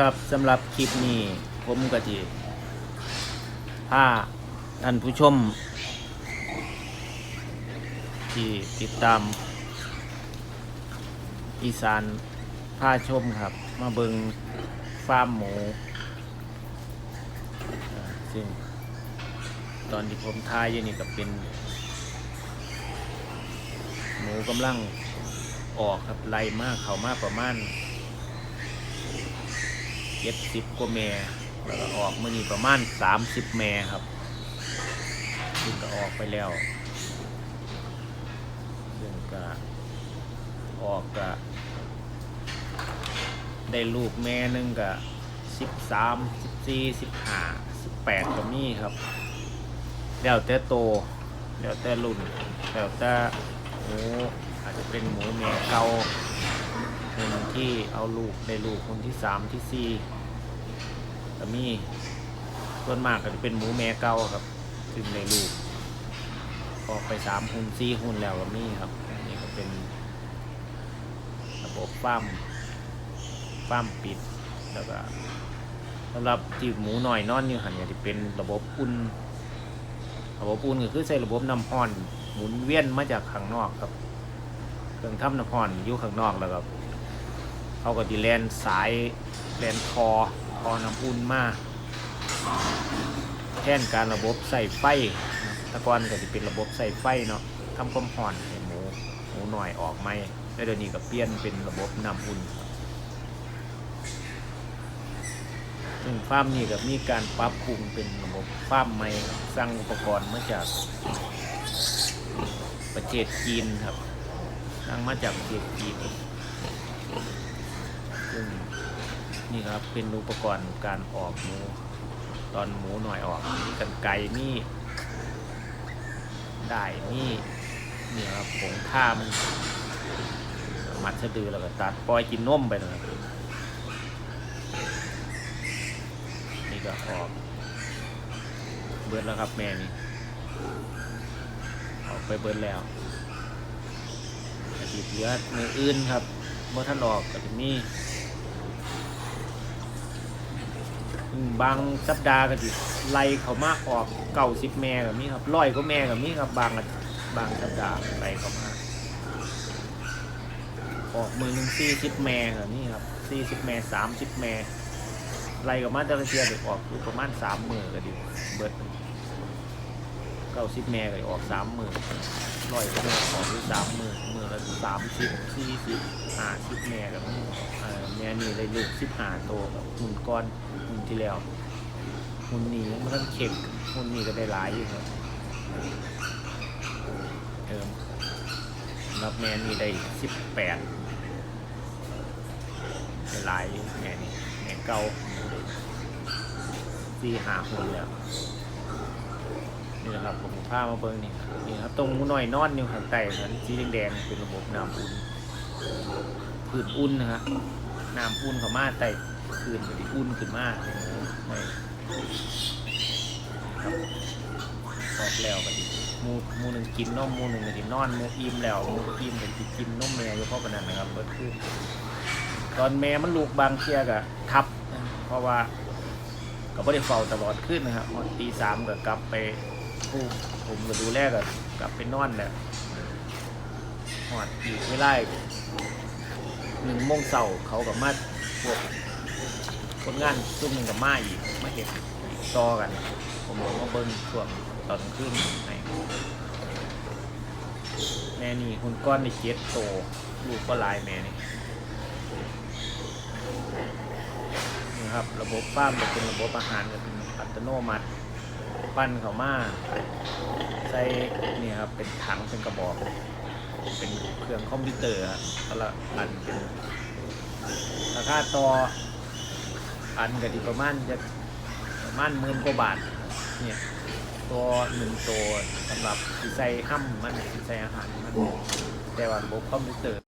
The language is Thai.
ครับสำหรับคลิปนี้ผมก็จะพาท่านผู้ชม ที่ติดตาม อีสานพาชมครับ มาเบิงฟาร์มหมูซึ่งตอนที่ผมทายอยู่นี่ก็เป็น หมูกำลังออกครับไล่มากเขามากประมาณ เจ็ดสิบกว่าแม่แล้วก็ออกมื่อนี้ประมาณสามสิบแม่ครับซึ่งก็ออกไปแล้วซึ่งก็ออกก็ได้ลูกแม่นึงก็สิบสามสิบสี่สิบห้าสิบแปดก็มีครับ แล้วแต่โต แล้วแต่รุ่น แล้วแต่หมูอาจจะเป็นหมูแม่เก่า คนที่เอาลูกได้ลูกคนที่สามที่สี่ก็มีส่วนมากก็จะเป็นหมูแม่เก่าครับซึ่งได้ลูกออกไปสามหุ่นสี่หุ่นแล้วก็มีครับอันนี้ก็เป็นระบบฟาร์มฟาร์มปิดแล้วก็สำหรับที่หมูหน่อยนอนอยู่หันเนี่ยที่เป็นระบบอุ่นระบบอุ่นก็คือใช้ระบบน้ำร้อนหมุนเวียนมาจากข้างนอกครับ เครื่องทำน้ำร้อนอยู่ข้างนอกแล้วก็ เขาก็ดีแลนสายแลนคอคอน้ำอุ่นมาแทนการระบบใส่ไฟตะกอนก็จะเป็นระบบใส่ไฟเนาะทำความร้อนให้หมูหมูหน่อยออกไหมแล้วเดี๋ยวนี้ก็เปลี่ยนเป็นระบบน้ำอุ่นซึ่งฟาร์มนี้ก็มีการปรับปรุงเป็นระบบฟาร์มใหม่สร้างอุปกรณ์มาจากประเทศจีนครับสร้างมาจากประเทศจีน นี่ครับเป็นอุปกรณ์การออกหมู ตอนหมูหน่อยออกมีกันไก่มีได้มีนี่ครับผงข้ามมัดสะดือแล้วก็ตัดปล่อยกินนมไปนะครับนี่ก็ออกเบิดแล้วครับแม่นี่ออกไปเบิดแล้วอาทิตย์เหลือเนื้ออื่นครับเมื่อท่านออกก็จะมีอืม บางสัปดาห์ก็ดิไล่เขามาออกเก่าสิบแม่กับมีครับร้อยก็แม่กับมีครับ บางบางสัปดาห์ไล่เขามาออกมือหนึ่งสี่สิบแม่กับนี่ครับสี่สิบแม่สามสิบแม่ไล่กับมาแต่ละเทียเด็กออกอุประมาณสามมือก็ดีเบิด เก้าสิบแม่ก็ออกสามหมื่นร้อยก็แม่ออกอยู่สามหมื่นหมื่นละสามสิบสี่สิบห้าสิบแม่กับแม่นี่เลยลูกสิบห้าโตวกับหุ่นก้อนหุ่นที่แล้วหุ่นนี้มันเข็มหุ่นนี้ก็ได้หลายอยู่ครับเติมรับแม่นี่ได้สิบแปดได้หลายอยู่แม่นี่แม่เก่าสี่ห้าหุ่นแล้ว นี่แหละครับผมพามาเบิ้งนี่นี่ครับตรงหมูน้อยนอนอยู่ข้างใต้ครับสีแดงๆเป็นระบบน้ำอุ่นพื้นอุ่นนะฮะน้ำอุ่นเข้ามาใต้พื้นก็ดีอุ่นขึ้นมาหน่อยครับออกแล้วก็ดีหมูมูหนึ่งกินนมมูหนึ่งก็ดีนอนมูอิ่มแล้วมูอิ่มก็ดีกินนมแม่อยู่เพราะกันนั้นะครับเบิดขึ้นตอนแม่มันลูกบางเทียก็ทับนะเพราะว่าก็ไม่ได้เฝ้าตลอดขึ้นนะครับพอตีสามก็กลับไป ผมก็ดูแลก็กลับไปนอนแหละหอดอีกไม่ไล่หนึ่งโมงเสาร์เขากับมาพวกคนงานซุ่มหนึ่งกับมาอีกมาเห็นต่อกัน ผมบอก็มาเบิ้งช่วงตอนขึ้นให้แม่นี่คุณก้อนในเจ็ดโตลูกก็ลายแม่นี่นี่ครับ ระบบฟามจะเป็นระบบอาหารก็เป็นอัตโนมัติ ปั้นเขามาใส่นี่ครับเป็นถังเป็นกระบอก เป็นเครื่องคอมพิวเตอร์ครับแต่ละอันเป็นราคาต่ออันก็ที่ประมาณจะประมาณหมื่นกว่าบาทเนี่ยตัวหนึ่งตัวสำหรับที่ใส่ห้ำมันที่ใส่อาหารมันแต่ว่าบบคอมพิวเตอร์